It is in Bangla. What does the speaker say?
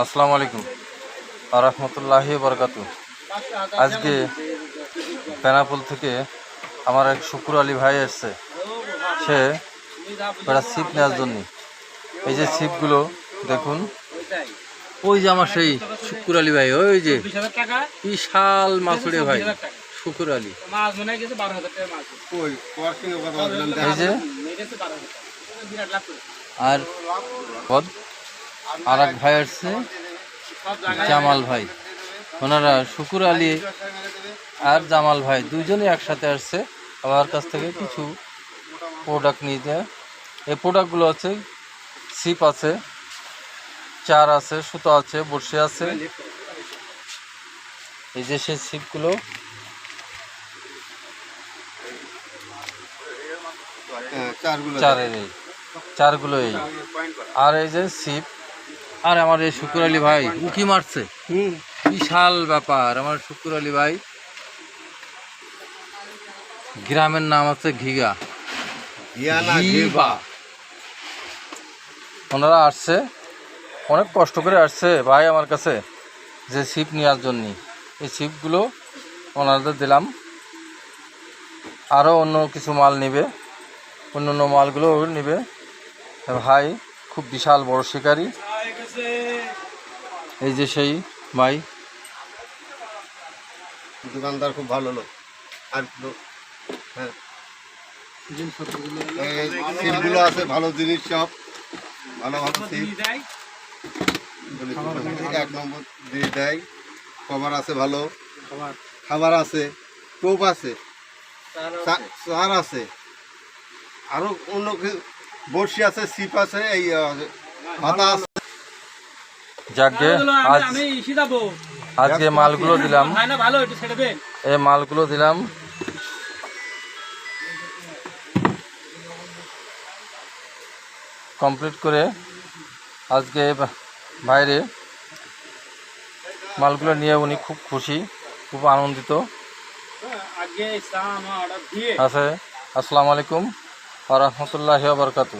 আসসালামু আলাইকুম। রহমতুল্লাহি বরকাতু আজকে বেনাপুল থেকে আমার এক শুকুর আলী ভাই এসছে। সে একটা ছিপ নেওয়ার জন্য। এই যে ছিপগুলো দেখুন। ওই যে আমার সেই শুকুর আলী ভাই ওই যে বিশাল মাছুড়ে ভাই। শুকুর আলী। এই যে। আর আর এক ভাই আসছে জামাল ভাই। ওনারা শুকুর আলী আর জামাল ভাই দুজনেই একসাথে আসছে আমার কাছ থেকে কিছু প্রোডাক্ট নিয়ে যায়। এই প্রোডাক্টগুলো আছে সিপ আছে চার আছে সুতো আছে বড়শি আছে। এই যে সেই ছিপগুলো চারের এই চারগুলো এই আর এই যে সিপ আর আমার এই শুকুর আলী ভাই উকি মারছে। বিশাল ব্যাপার আমার শুকুর আলী ভাই। গ্রামের নাম আছে ঘিগা ওনারা আসছে অনেক কষ্ট করে আসছে ভাই আমার কাছে যে ছিপ নেওয়ার জন্য। এই ছিপগুলো ওনাদের দিলাম। আরও অন্য কিছু মাল নেবে অন্য অন্য মালগুলো নেবে। ভাই খুব বিশাল বড় শিকারী। এই যে সেই ভাই। দোকানদার খুব ভালো লোক। আর হ্যাঁ। এই আছে, ভালো জিনিস সব। ভালো ভালো এক নম্বর দিয়ে দেয়। কভার আছে ভালো। খাবার আছে, টোপ আছে চার আছে। আরও অন্য বড়শি আছে সিপ আছে, এই মাথা আছে। যাকে আজ আজকে মালগুলো দিলাম। এই মালগুলো দিলাম। কমপ্লিট করে আজকে বাইরে মালগুলো নিয়ে উনি খুব খুশি খুব আনন্দিত। আছে। আসসালামু আলাইকুম আ রহমতুল্লাহি বরকাতু